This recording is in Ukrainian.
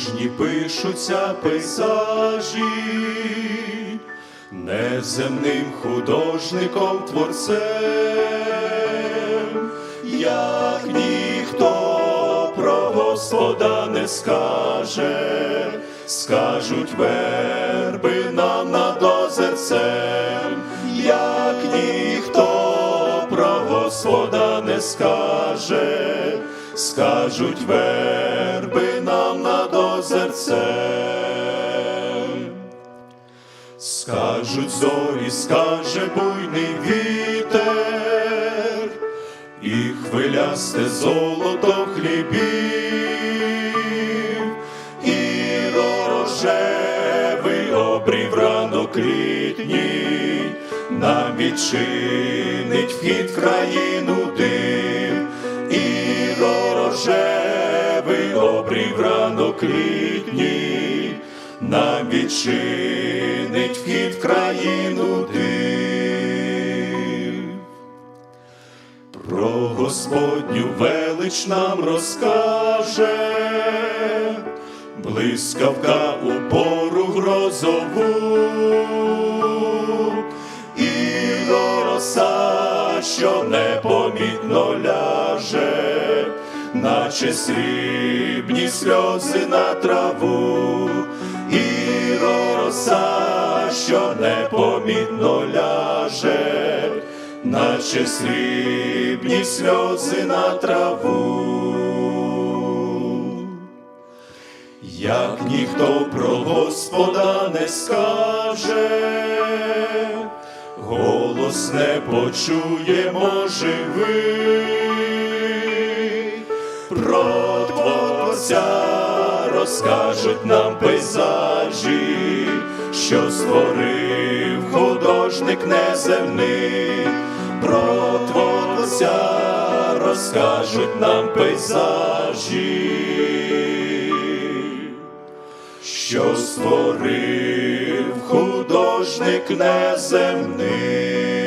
вічні пишуться пейзажі, неземним художником творцем, як ніхто про Господа не скаже, скажуть верби нам над озерцем, як ніхто про Господа не скаже, скажуть верби над озерцем. Скажуть зорі, скаже буйний вітер, і хвилясте золото хлібів, і рожевий обрів ранок літній, нам відчинить вхід в країну обрів ранок літній, нам відчинить вхід в країну див. Про Господню велич нам розкаже, блискавка у пору грозову, і роса, що непомітно ляже, наче срібні сльози на траву, і роса, що непомітно ляже, наче срібні сльози на траву. Як ніхто про Господа не скаже, голос не почуємо живий, про Творця розкажуть нам пейзажі, що створив художник неземний, про Творця розкажуть нам пейзажі що створив художник неземний.